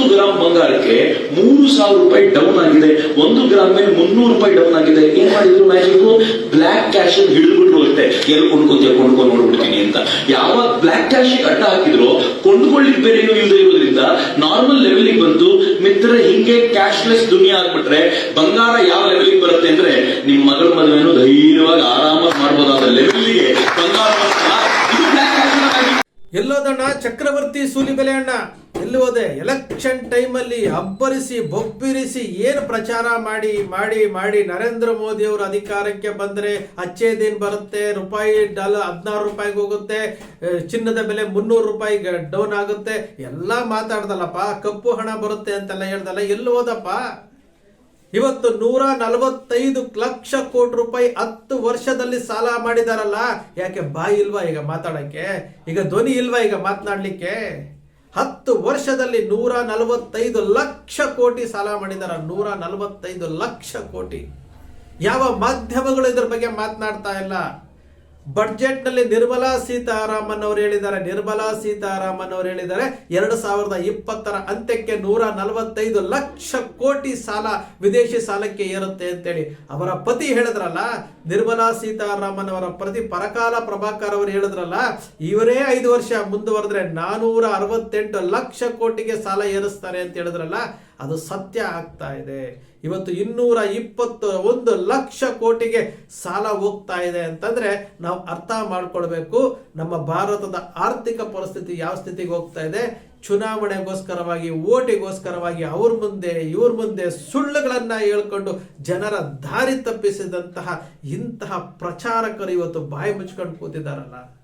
ಹತ್ತು ಗ್ರಾಮ್ ಬಂಗಾರಕ್ಕೆ ಮೂರು ಸಾವಿರ ರೂಪಾಯಿ ಡೌನ್ ಆಗಿದೆ. ಒಂದು ಗ್ರಾಮ್ ಮೇಲೆ ಮುನ್ನೂರು ರೂಪಾಯಿ ಡೌನ್ ಆಗಿದೆ. ಏನ್ ಮಾಡಿದ್ರು ಮ್ಯಾಜಿಕ್ ಬ್ಲಾಕ್ ಕ್ಯಾಶ್ ಹಿಡಿದ್ಬಿಟ್ರು ಹೋಗುತ್ತೆ. ಎಲ್ಲಿ ಕೊಂಡ್ಕೊಂತ ಕೊಂಡ್ಕೊಂಡು ನೋಡ್ಬಿಡ್ತೀನಿ ಅಂತ. ಯಾವಾಗ ಬ್ಲಾಕ್ ಕ್ಯಾಶ್ ಅಡ್ಡ ಹಾಕಿದ್ರು ಕೊಂಡ್ಕೊಳ್ಳಿಕ್ ಬೇರೆ ಏನು ಇಲ್ಲದೆ ಇರೋದ್ರಿಂದ ನಾರ್ಮಲ್ ಲೆವೆಲಿಗೆ ಬಂತು ಮಿತ್ರ ಹಿಂಗೆ ಕ್ಯಾಶ್ಲೆಸ್ ದುನಿಯಾ ಆಗ್ಬಿಟ್ರೆ ಬಂಗಾರ ಯಾವ ಲೆವೆಲಿಗೆ ಬರುತ್ತೆ ಅಂದ್ರೆ ನಿಮ್ ಮಗಳ ಮದುವೆನೂ ಧೈರ್ಯವಾಗಿ ಆರಾಮಾಗಿ ಮಾಡ್ಬೋದಾದ ಲೆವೆಲ್ಗೆ ಬಂಗಾರ ಎಲ್ಲೋದಣ್ಣ ಚಕ್ರವರ್ತಿ ಸೂಲಿಬೆಲೆ ಅಣ್ಣ. ಎಲ್ಲಿ ಹೋದೆ? ಎಲೆಕ್ಷನ್ ಟೈಮಲ್ಲಿ ಅಬ್ಬರಿಸಿ, ಬೊಬ್ಬಿರಿಸಿ ಏನು ಪ್ರಚಾರ ಮಾಡಿ ಮಾಡಿ ಮಾಡಿ ನರೇಂದ್ರ ಮೋದಿ ಅವರು ಅಧಿಕಾರಕ್ಕೆ ಬಂದ್ರೆ ಅಚ್ಚೇದೇನ್ ಬರುತ್ತೆ? ರೂಪಾಯಿ ಡಾಲರ್ ಹದಿನಾರು ರೂಪಾಯಿಗೆ ಹೋಗುತ್ತೆ. ಚಿನ್ನದ ಬೆಲೆ ಮುನ್ನೂರು ರೂಪಾಯಿ ಡೌನ್ ಆಗುತ್ತೆ. ಎಲ್ಲ ಮಾತಾಡ್ದಲ್ಲಪ್ಪ, ಕಪ್ಪು ಹಣ ಬರುತ್ತೆ ಅಂತೆಲ್ಲ ಹೇಳ್ದಲ್ಲ, ಎಲ್ಲಿ ಹೋದಪ್ಪ? ಇವತ್ತು ನೂರ ನಲವತ್ತೈದು ಲಕ್ಷ ಕೋಟಿ ರೂಪಾಯಿ ಹತ್ತು ವರ್ಷದಲ್ಲಿ ಸಾಲ ಮಾಡಿದಾರಲ್ಲ. ಯಾಕೆ, ಬಾಯಿ ಇಲ್ವಾ ಈಗ ಮಾತಾಡಕ್ಕೆ? ಈಗ ಧ್ವನಿ ಇಲ್ವಾ ಈಗ ಮಾತನಾಡ್ಲಿಕ್ಕೆ? ಹತ್ತು ವರ್ಷದಲ್ಲಿ ನೂರ ನಲವತ್ತೈದು ಲಕ್ಷ ಕೋಟಿ ಸಾಲ ಮಾಡಿದ್ದಾರೆ ನೂರ ನಲವತ್ತೈದು ಲಕ್ಷ ಕೋಟಿ. ಯಾವ ಮಾಧ್ಯಮಗಳು ಇದ್ರ ಬಗ್ಗೆ ಮಾತನಾಡ್ತಾ ಇಲ್ಲ. ಬಡ್ಜೆಟ್ನಲ್ಲಿ ನಿರ್ಮಲಾ ಸೀತಾರಾಮನ್ ಅವರು ಹೇಳಿದ್ದಾರೆ. ನಿರ್ಮಲಾ ಸೀತಾರಾಮನ್ ಅವರು ಹೇಳಿದ್ದಾರೆ. ಎರಡು ಸಾವಿರದ ಇಪ್ಪತ್ತರ ಅಂತ್ಯಕ್ಕೆ ನೂರ ನಲವತ್ತೈದು ಲಕ್ಷ ಕೋಟಿ ಸಾಲ ವಿದೇಶಿ ಸಾಲಕ್ಕೆ ಏರುತ್ತೆ ಅಂತೇಳಿ ಅವರ ಪತಿ ಹೇಳಿದ್ರಲ್ಲ, ನಿರ್ಮಲಾ ಸೀತಾರಾಮನ್ ಅವರ ಪ್ರತಿ ಪರಕಾಲ ಪ್ರಭಾಕರ್ ಅವರು ಹೇಳಿದ್ರಲ್ಲ, ಇವರೇ ಐದು ವರ್ಷ ಮುಂದುವರೆದ್ರೆ ನಾನೂರ ಅರವತ್ತೆಂಟು ಲಕ್ಷ ಕೋಟಿಗೆ ಸಾಲ ಏರಿಸ್ತಾರೆ ಅಂತ ಹೇಳಿದ್ರಲ್ಲ, ಅದು ಸತ್ಯ ಆಗ್ತಾ ಇದೆ. ಇವತ್ತು ಇನ್ನೂರ ಇಪ್ಪತ್ತು ಒಂದು ಲಕ್ಷ ಕೋಟಿಗೆ ಸಾಲ ಹೋಗ್ತಾ ಇದೆ ಅಂತಂದ್ರೆ ನಾವು ಅರ್ಥ ಮಾಡ್ಕೊಳ್ಬೇಕು. ನಮ್ಮ ಭಾರತದ ಆರ್ಥಿಕ ಪರಿಸ್ಥಿತಿ ಯಾವ ಸ್ಥಿತಿಗೆ ಹೋಗ್ತಾ ಇದೆ? ಚುನಾವಣೆಗೋಸ್ಕರವಾಗಿ, ಓಟಿಗೋಸ್ಕರವಾಗಿ, ಅವ್ರ ಮುಂದೆ, ಇವ್ರ ಮುಂದೆ ಸುಳ್ಳುಗಳನ್ನ ಹೇಳ್ಕೊಂಡು ಜನರ ದಾರಿ ತಪ್ಪಿಸಿದಂತಹ ಇಂತಹ ಪ್ರಚಾರಕರು ಇವತ್ತು ಬಾಯಿ ಮುಚ್ಕೊಂಡು ಕೂತಿದ್ದಾರಲ್ಲ.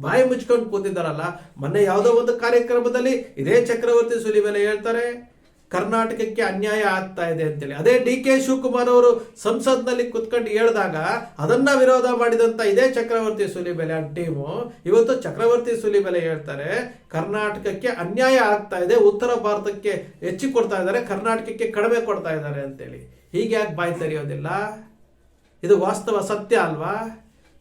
ಬಾಯಿ ಮುಚ್ಕೊಂಡು ಕೂತಿದ್ದಾರಲ್ಲ. ಮೊನ್ನೆ ಯಾವುದೋ ಒಂದು ಕಾರ್ಯಕ್ರಮದಲ್ಲಿ ಇದೇ ಚಕ್ರವರ್ತಿ ಸುಲಿಬೆಲೆ ಹೇಳ್ತಾರೆ. ಕರ್ನಾಟಕಕ್ಕೆ ಅನ್ಯಾಯ ಆಗ್ತಾ ಇದೆ ಅಂತೇಳಿ. ಅದೇ ಡಿ ಕೆ ಶಿವಕುಮಾರ್ ಅವರು ಸಂಸತ್ನಲ್ಲಿ ಕುತ್ಕೊಂಡು ಹೇಳಿದಾಗ, ಅದನ್ನ ವಿರೋಧ ಮಾಡಿದಂತ ಇದೇ ಚಕ್ರವರ್ತಿ ಸುಲಿಬೆಲೆ ಟೀಮು, ಇವತ್ತು ಚಕ್ರವರ್ತಿ ಸುಲಿಬೆಲೆ ಹೇಳ್ತಾರೆ, ಕರ್ನಾಟಕಕ್ಕೆ ಅನ್ಯಾಯ ಆಗ್ತಾ ಇದೆ, ಉತ್ತರ ಭಾರತಕ್ಕೆ ಹೆಚ್ಚು ಕೊಡ್ತಾ ಇದ್ದಾರೆ, ಕರ್ನಾಟಕಕ್ಕೆ ಕಡಿಮೆ ಕೊಡ್ತಾ ಇದ್ದಾರೆ ಅಂತೇಳಿ. ಹೀಗೆ ಯಾಕೆ ಬಾಯಿ ತೆರೆಯೋದಿಲ್ಲ? ಇದು ವಾಸ್ತವ ಸತ್ಯ ಅಲ್ವಾ?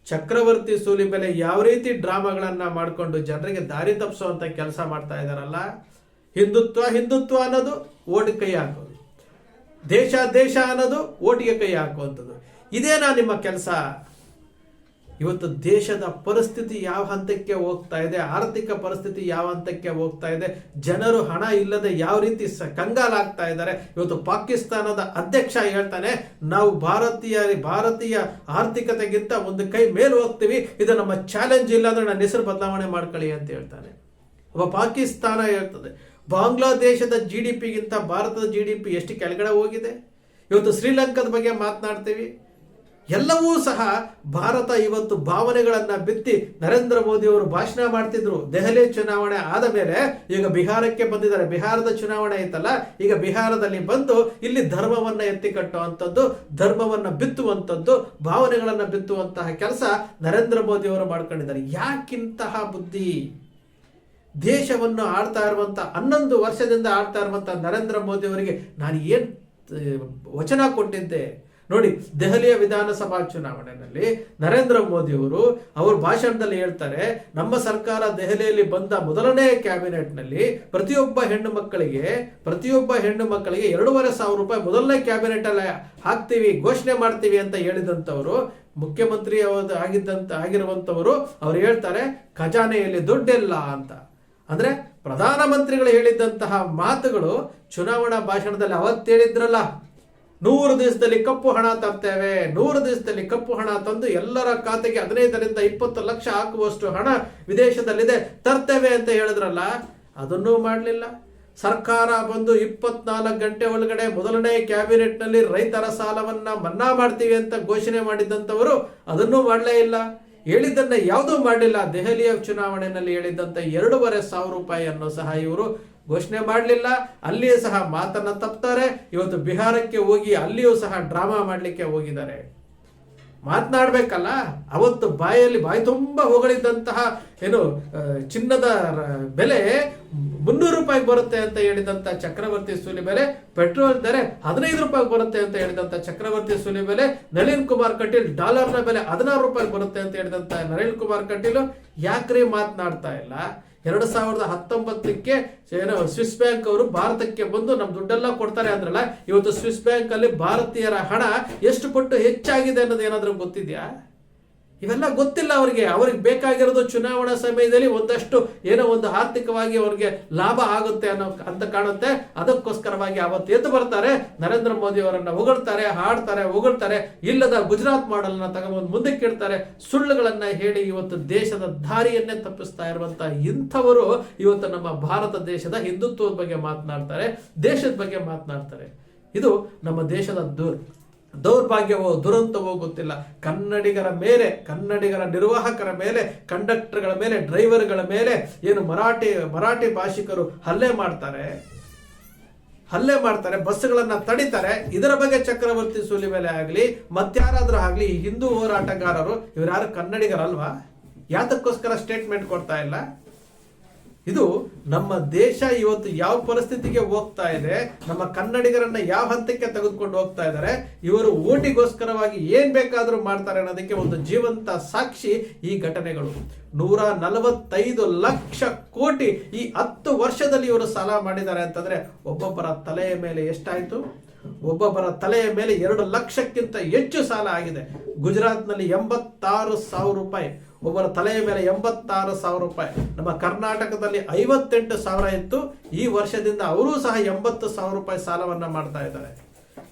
ಚಕ್ರವರ್ತಿ ಸೂಲಿಬೆಲೆ ಯಾವ ರೀತಿ ಡ್ರಾಮಾಗಳನ್ನ ಮಾಡಿಕೊಂಡು ಜನರಿಗೆ ದಾರಿ ತಪ್ಪಿಸುವಂತ ಕೆಲಸ ಮಾಡ್ತಾ ಇದಾರಲ್ಲ ಹಿಂದುತ್ವ ಹಿಂದುತ್ವ ಅನ್ನೋದು ಓಟಿಗೆ ಕೈ ಹಾಕೋದು. ದೇಶ ದೇಶ ಅನ್ನೋದು ಓಟಿಗೆ ಕೈ ಹಾಕುವಂಥದ್ದು. ಇದೇನಾ ನಿಮ್ಮ ಕೆಲಸ. ಇವತ್ತು ದೇಶದ ಪರಿಸ್ಥಿತಿ ಯಾವ ಹಂತಕ್ಕೆ ಹೋಗ್ತಾ ಇದೆ, ಆರ್ಥಿಕ ಪರಿಸ್ಥಿತಿ ಯಾವ ಹಂತಕ್ಕೆ ಹೋಗ್ತಾ ಇದೆ, ಜನರು ಹಣ ಇಲ್ಲದೆ ಯಾವ ರೀತಿ ಸ ಕಂಗಾಲಾಗ್ತಾ ಇದ್ದಾರೆ. ಇವತ್ತು ಪಾಕಿಸ್ತಾನದ ಅಧ್ಯಕ್ಷ ಹೇಳ್ತಾನೆ, ನಾವು ಭಾರತೀಯ ಭಾರತೀಯ ಆರ್ಥಿಕತೆಗಿಂತ ಒಂದು ಕೈ ಮೇಲೆ ಹೋಗ್ತೀವಿ, ಇದು ನಮ್ಮ ಚಾಲೆಂಜ್ ಇಲ್ಲ ಅಂದ್ರೆ ನನ್ನ ಹೆಸರು ಬದಲಾವಣೆ ಮಾಡ್ಕೊಳ್ಳಿ ಅಂತ ಹೇಳ್ತಾನೆ. ಒಬ್ಬ ಪಾಕಿಸ್ತಾನ ಹೇಳ್ತದೆ ಬಾಂಗ್ಲಾದೇಶದ ಜಿ ಡಿ ಪಿಗಿಂತ ಭಾರತದ ಜಿ ಡಿ ಪಿ ಎಷ್ಟು ಕೆಳಗಡೆ ಹೋಗಿದೆ? ಇವತ್ತು ಶ್ರೀಲಂಕಾದ ಬಗ್ಗೆ ಮಾತನಾಡ್ತೀವಿ. ಎಲ್ಲವೂ ಸಹ ಭಾರತ ಇವತ್ತು ಭಾವನೆಗಳನ್ನ ಬಿತ್ತಿ ನರೇಂದ್ರ ಮೋದಿ ಅವರು ಭಾಷಣ ಮಾಡ್ತಿದ್ರು. ದೆಹಲಿ ಚುನಾವಣೆ ಆದ ಮೇಲೆ ಈಗ ಬಿಹಾರಕ್ಕೆ ಬಂದಿದ್ದಾರೆ. ಬಿಹಾರದ ಚುನಾವಣೆ ಇತ್ತಲ್ಲ ಈಗ ಬಿಹಾರದಲ್ಲಿ ಬಂದು ಇಲ್ಲಿ ಧರ್ಮವನ್ನ ಎತ್ತಿ ಕಟ್ಟುವಂಥದ್ದು, ಧರ್ಮವನ್ನ ಬಿತ್ತುವಂಥದ್ದು, ಭಾವನೆಗಳನ್ನ ಬಿತ್ತುವಂತಹ ಕೆಲಸ ನರೇಂದ್ರ ಮೋದಿ ಅವರು ಮಾಡ್ಕೊಂಡಿದ್ದಾರೆ. ಯಾಕಿಂತಹ ಬುದ್ಧಿ? ದೇಶವನ್ನು ಆಡ್ತಾ ಇರುವಂಥ ಹನ್ನೊಂದು ವರ್ಷದಿಂದ ಆಡ್ತಾ ಇರುವಂಥ ನರೇಂದ್ರ ಮೋದಿ ಅವರಿಗೆ ನಾನು ಏನ್ ವಚನ ಕೊಟ್ಟಿದ್ದೆ? ನೋಡಿ, ದೆಹಲಿಯ ವಿಧಾನಸಭಾ ಚುನಾವಣೆಯಲ್ಲಿ ನರೇಂದ್ರ ಮೋದಿ ಅವರು, ಅವ್ರ ಭಾಷಣದಲ್ಲಿ ಹೇಳ್ತಾರೆ, ನಮ್ಮ ಸರ್ಕಾರ ದೆಹಲಿಯಲ್ಲಿ ಬಂದ ಮೊದಲನೇ ಕ್ಯಾಬಿನೆಟ್ನಲ್ಲಿ ಪ್ರತಿಯೊಬ್ಬ ಹೆಣ್ಣು ಮಕ್ಕಳಿಗೆ, ಪ್ರತಿಯೊಬ್ಬ ಹೆಣ್ಣು ಮಕ್ಕಳಿಗೆ ಎರಡೂವರೆ ಸಾವಿರ ರೂಪಾಯಿ ಮೊದಲನೇ ಕ್ಯಾಬಿನೆಟ್ ಅಲ್ಲ ಹಾಕ್ತೀವಿ, ಘೋಷಣೆ ಮಾಡ್ತೀವಿ ಅಂತ ಹೇಳಿದಂಥವರು, ಮುಖ್ಯಮಂತ್ರಿ ಆಗಿದ್ದಂಥ ಆಗಿರುವಂಥವರು, ಅವ್ರು ಹೇಳ್ತಾರೆ, ಖಜಾನೆಯಲ್ಲಿ ದುಡ್ಡಿಲ್ಲ ಅಂತ. ಅಂದ್ರೆ ಪ್ರಧಾನಮಂತ್ರಿಗಳು ಹೇಳಿದ್ದಂತಹ ಮಾತುಗಳು ಚುನಾವಣಾ ಭಾಷಣದಲ್ಲಿ ಅವತ್ತು ಹೇಳಿದ್ರಲ್ಲ, ನೂರು ದಿವಸದಲ್ಲಿ ಕಪ್ಪು ಹಣ ತರ್ತೇವೆ, ನೂರು ದಿವಸದಲ್ಲಿ ಕಪ್ಪು ಹಣ ತಂದು ಎಲ್ಲರ ಖಾತೆಗೆ ಹದಿನೈದರಿಂದ ಇಪ್ಪತ್ತು ಲಕ್ಷ ಹಾಕುವಷ್ಟು ಹಣ ವಿದೇಶದಲ್ಲಿದೆ, ತರ್ತೇವೆ ಅಂತ ಹೇಳಿದ್ರಲ್ಲ, ಅದನ್ನೂ ಮಾಡಲಿಲ್ಲ. ಸರ್ಕಾರ ಬಂದು ಇಪ್ಪತ್ನಾಲ್ಕು ಗಂಟೆ ಒಳಗಡೆ ಮೊದಲನೇ ಕ್ಯಾಬಿನೆಟ್ನಲ್ಲಿ ರೈತರ ಸಾಲವನ್ನ ಮನ್ನಾ ಮಾಡ್ತೀವಿ ಅಂತ ಘೋಷಣೆ ಮಾಡಿದ್ದಂಥವರು ಅದನ್ನೂ ಮಾಡಲೇ ಇಲ್ಲ. ಹೇಳಿದ್ದನ್ನ ಯಾವುದೂ ಮಾಡಲಿಲ್ಲ. ದೆಹಲಿಯ ಚುನಾವಣೆಯಲ್ಲಿ ಹೇಳಿದ್ದಂತ ಎರಡೂವರೆ ಸಾವಿರ ರೂಪಾಯಿಯನ್ನು ಸಹ ಇವರು ಘೋಷಣೆ ಮಾಡಲಿಲ್ಲ. ಅಲ್ಲಿಯೂ ಸಹ ಮಾತನ್ನ ತಪ್ತಾರೆ. ಇವತ್ತು ಬಿಹಾರಕ್ಕೆ ಹೋಗಿ ಅಲ್ಲಿಯೂ ಸಹ ಡ್ರಾಮಾ ಮಾಡಲಿಕ್ಕೆ ಹೋಗಿದ್ದಾರೆ. ಮಾತನಾಡ್ಬೇಕಲ್ಲ? ಅವತ್ತು ಬಾಯಲ್ಲಿ ಬಾಯಿ ತುಂಬ ಹೊಗಳಿದ್ದಂತಹ ಏನು ಚಿನ್ನದ ಬೆಲೆ ರೂಪಾಯಿಗೆ ಬರುತ್ತೆ ಅಂತ ಹೇಳಿದಂತ ಚಕ್ರವರ್ತಿ ಸೂಲಿ ಬೆಲೆ, ಪೆಟ್ರೋಲ್ ದರ ಹದಿನೈದು ರೂಪಾಯಿಗೆ ಬರುತ್ತೆ ಅಂತ ಹೇಳಿದಂತ ಚಕ್ರವರ್ತಿ ಸೂಲಿ ಬೆಲೆ, ನಳಿನ್ ಕುಮಾರ್ ಕಟೀಲ್ ಡಾಲರ್ನ ಬೆಲೆ ಹದಿನಾರು ರೂಪಾಯಿಗೆ ಬರುತ್ತೆ ಅಂತ ಹೇಳಿದಂತ ನಳಿನ್ ಕುಮಾರ್ ಕಟೀಲ್. ಯಾಕ್ರಿ ಮಾತನಾಡ್ತಾ ಇಲ್ಲ? ಎರಡು ಸಾವಿರದ ಹತ್ತೊಂಬತ್ತಕ್ಕೆ ಏನೋ ಸ್ವಿಸ್ ಬ್ಯಾಂಕ್ ಅವರು ಭಾರತಕ್ಕೆ ಬಂದು ನಮ್ ದುಡ್ಡೆಲ್ಲ ಕೊಡ್ತಾರೆ ಅಂದ್ರಲ್ಲ, ಇವತ್ತು ಸ್ವಿಸ್ ಬ್ಯಾಂಕ್ ಅಲ್ಲಿ ಭಾರತೀಯರ ಹಣ ಎಷ್ಟು ಪಟ್ಟು ಹೆಚ್ಚಾಗಿದೆ ಅನ್ನೋದು ಏನಾದ್ರೂ ಗೊತ್ತಿದ್ಯಾ? ಇವೆಲ್ಲ ಗೊತ್ತಿಲ್ಲ ಅವರಿಗೆ. ಅವ್ರಿಗೆ ಬೇಕಾಗಿರೋದು ಚುನಾವಣಾ ಸಮಯದಲ್ಲಿ ಒಂದಷ್ಟು ಏನೋ ಒಂದು ಆರ್ಥಿಕವಾಗಿ ಅವ್ರಿಗೆ ಲಾಭ ಆಗುತ್ತೆ ಅನ್ನೋ ಅಂತ ಕಾಣುತ್ತೆ. ಅದಕ್ಕೋಸ್ಕರವಾಗಿ ಅವತ್ತು ಎದ್ದು ಬರ್ತಾರೆ, ನರೇಂದ್ರ ಮೋದಿ ಅವರನ್ನ ಹೊಗಳ್ತಾರೆ, ಹಾಡ್ತಾರೆ, ಹೊಗಳ್ತಾರೆ. ಇಲ್ಲದ ಗುಜರಾತ್ ಮಾಡೆಲ್ ತಗೊಂಡು ಮುಂದಕ್ಕೆ ಇಡ್ತಾರೆ. ಸುಳ್ಳುಗಳನ್ನ ಹೇಳಿ ಇವತ್ತು ದೇಶದ ದಾರಿಯನ್ನೇ ತಪ್ಪಿಸ್ತಾ ಇರುವಂತ ಇಂಥವರು ಇವತ್ತು ನಮ್ಮ ಭಾರತ ದೇಶದ ಹಿಂದುತ್ವದ ಬಗ್ಗೆ ಮಾತನಾಡ್ತಾರೆ, ದೇಶದ ಬಗ್ಗೆ ಮಾತನಾಡ್ತಾರೆ. ಇದು ನಮ್ಮ ದೇಶದ ದೌರ್ಭಾಗ್ಯವೋ ದುರಂತವೋ ಗೊತ್ತಿಲ್ಲ ಕನ್ನಡಿಗರ ಮೇಲೆ, ಕನ್ನಡಿಗರ ನಿರ್ವಾಹಕರ ಮೇಲೆ, ಕಂಡಕ್ಟರ್ಗಳ ಮೇಲೆ, ಡ್ರೈವರ್ಗಳ ಮೇಲೆ ಏನು ಮರಾಠಿ ಮರಾಠಿ ಭಾಷಿಕರು ಹಲ್ಲೆ ಮಾಡ್ತಾರೆ? ಹಲ್ಲೆ ಮಾಡ್ತಾರೆ, ಬಸ್ಗಳನ್ನ ತಡಿತಾರೆ. ಇದರ ಬಗ್ಗೆ ಚಕ್ರವರ್ತಿ ಸೂಲಿಬೆಲೆ ಆಗಲಿ ಮತ್ತಾರಾದ್ರೂ ಆಗಲಿ ಹಿಂದೂ ಹೋರಾಟಗಾರರು ಇವರ್ಯಾರು ಕನ್ನಡಿಗರಲ್ವಾ? ಯಾತಕ್ಕೋಸ್ಕರ ಸ್ಟೇಟ್ಮೆಂಟ್ ಕೊಡ್ತಾ ಇಲ್ಲ? ಇದು ನಮ್ಮ ದೇಶ ಇವತ್ತು ಯಾವ ಪರಿಸ್ಥಿತಿಗೆ ಹೋಗ್ತಾ ಇದೆ, ನಮ್ಮ ಕನ್ನಡಿಗರನ್ನ ಯಾವ ಹಂತಕ್ಕೆ ತೆಗೆದುಕೊಂಡು ಹೋಗ್ತಾ ಇದ್ದಾರೆ, ಇವರು ಓಟಿಗೋಸ್ಕರವಾಗಿ ಏನ್ ಬೇಕಾದ್ರೂ ಮಾಡ್ತಾರೆ ಅನ್ನೋದಕ್ಕೆ ಒಂದು ಜೀವಂತ ಸಾಕ್ಷಿ ಈ ಘಟನೆಗಳು. ನೂರ ನಲವತ್ತೈದು ಲಕ್ಷ ಕೋಟಿ ಈ ಹತ್ತು ವರ್ಷದಲ್ಲಿ ಇವರು ಸಾಲ ಮಾಡಿದ್ದಾರೆ ಅಂತಂದ್ರೆ ಒಬ್ಬೊಬ್ಬರ ತಲೆಯ ಮೇಲೆ ಎಷ್ಟಾಯ್ತು? ಒಬ್ಬೊಬ್ಬರ ತಲೆಯ ಮೇಲೆ ಎರಡು ಲಕ್ಷಕ್ಕಿಂತ ಹೆಚ್ಚು ಸಾಲ ಆಗಿದೆ. ಗುಜರಾತ್ನಲ್ಲಿ ಎಂಬತ್ತಾರು ಸಾವಿರ ರೂಪಾಯಿ, ಒಬ್ಬರ ತಲೆಯ ಮೇಲೆ ಎಂಬತ್ತಾರು ಸಾವಿರ ರೂಪಾಯಿ. ನಮ್ಮ ಕರ್ನಾಟಕದಲ್ಲಿ ಐವತ್ತೆಂಟು ಸಾವಿರ ಇತ್ತು. ಈ ವರ್ಷದಿಂದ ಅವರೂ ಸಹ ಎಂಬತ್ತು ಸಾವಿರ ರೂಪಾಯಿ ಸಾಲವನ್ನು ಮಾಡ್ತಾ ಇದ್ದಾರೆ.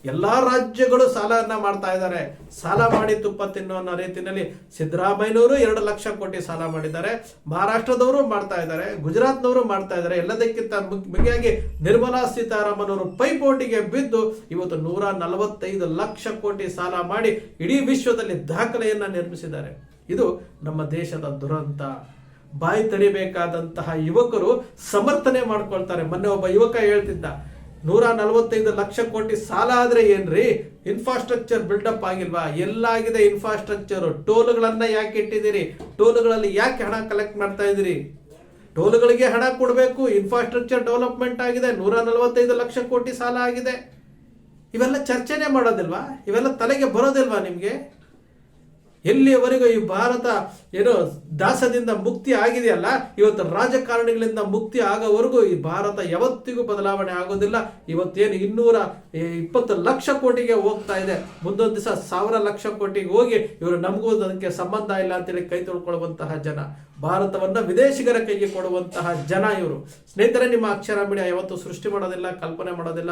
ಎಲ್ಲಾ ರಾಜ್ಯಗಳು ಸಾಲವನ್ನ ಮಾಡ್ತಾ ಇದ್ದಾರೆ. ಸಾಲ ಮಾಡಿ ತುಪ್ಪ ತಿನ್ನೋ ಅನ್ನೋ ರೀತಿಯಲ್ಲಿ ಸಿದ್ದರಾಮಯ್ಯನವರು ಎರಡು ಲಕ್ಷ ಕೋಟಿ ಸಾಲ ಮಾಡಿದ್ದಾರೆ. ಮಹಾರಾಷ್ಟ್ರದವರು ಮಾಡ್ತಾ ಇದ್ದಾರೆ. ಗುಜರಾತ್ನವರು ಮಾಡ್ತಾ ಇದ್ದಾರೆ. ಎಲ್ಲದಕ್ಕಿಂತ ಮುಖ್ಯ- ಮುಖ್ಯವಾಗಿ ನಿರ್ಮಲಾ ಸೀತಾರಾಮನ್ ಅವರು ಪೈಪೋಟಿಗೆ ಬಿದ್ದು ಇವತ್ತು ನೂರ ನಲವತ್ತೈದು ಲಕ್ಷ ಕೋಟಿ ಸಾಲ ಮಾಡಿ ಇಡೀ ವಿಶ್ವದಲ್ಲಿ ದಾಖಲೆಯನ್ನ ನಿರ್ಮಿಸಿದ್ದಾರೆ. ಇದು ನಮ್ಮ ದೇಶದ ದುರಂತ. ಬಾಯಿ ತಡಿಬೇಕಾದಂತಹ ಯುವಕರು ಸಮರ್ಥನೆ ಮಾಡ್ಕೊಳ್ತಾರೆ. ಮೊನ್ನೆ ಒಬ್ಬ ಯುವಕ ಹೇಳ್ತಿದ್ದ ನೂರ ನಲವತ್ತೈದು ಲಕ್ಷ ಕೋಟಿ ಸಾಲ ಆದ್ರೆ ಏನ್ರಿ? ಇನ್ಫ್ರಾಸ್ಟ್ರಕ್ಚರ್ ಬಿಲ್ಡಪ್ ಆಗಿಲ್ವಾ? ಎಲ್ಲಾಗಿದೆ ಇನ್ಫ್ರಾಸ್ಟ್ರಕ್ಚರ್ ಟೋಲ್ಗಳನ್ನ ಯಾಕೆ ಇಟ್ಟಿದ್ದೀರಿ? ಟೋಲ್ಗಳಲ್ಲಿ ಯಾಕೆ ಹಣ ಕಲೆಕ್ಟ್ ಮಾಡ್ತಾ ಇದ್ದೀರಿ? ಟೋಲ್ಗಳಿಗೆ ಹಣ ಕೊಡಬೇಕು ಇನ್ಫ್ರಾಸ್ಟ್ರಕ್ಚರ್ ಡೆವಲಪ್ಮೆಂಟ್ ಆಗಿದೆ ನೂರ ನಲವತ್ತೈದು ಲಕ್ಷ ಕೋಟಿ ಸಾಲ ಆಗಿದೆ. ಇವೆಲ್ಲ ಚರ್ಚೆನೆ ಮಾಡೋದಿಲ್ವಾ? ಇವೆಲ್ಲ ತಲೆಗೆ ಬರೋದಿಲ್ವಾ ನಿಮ್ಗೆ? ಎಲ್ಲಿಯವರೆಗೂ ಈ ಭಾರತ ಏನು ದಾಸದಿಂದ ಮುಕ್ತಿ ಆಗಿದೆಯಲ್ಲ, ಇವತ್ತು ರಾಜಕಾರಣಿಗಳಿಂದ ಮುಕ್ತಿ ಆಗೋವರೆಗೂ ಈ ಭಾರತ ಯಾವತ್ತಿಗೂ ಬದಲಾವಣೆ ಆಗೋದಿಲ್ಲ. ಇವತ್ತೇನು ಇನ್ನೂರ ಇಪ್ಪತ್ತು ಲಕ್ಷ ಕೋಟಿಗೆ ಹೋಗ್ತಾ ಇದೆ. ಮುಂದೊಂದು ದಿವಸ ಸಾವಿರ ಲಕ್ಷ ಕೋಟಿಗೆ ಹೋಗಿ ಇವರು ನಮಗೂ ಅದಕ್ಕೆ ಸಂಬಂಧ ಇಲ್ಲ ಅಂತೇಳಿ ಕೈ ತೊಳ್ಕೊಳ್ಳುವಂತಹ ಜನ. ಭಾರತವನ್ನ ವಿದೇಶಿಗರ ಕೈಗೆ ಕೊಡುವಂತಹ ಜನ ಇವರು. ಸ್ನೇಹಿತರೆ, ನಿಮ್ಮ ಅಕ್ಷರ ಮೀಡಿಯಾ ಯಾವತ್ತೂ ಸೃಷ್ಟಿ ಮಾಡೋದಿಲ್ಲ, ಕಲ್ಪನೆ ಮಾಡೋದಿಲ್ಲ.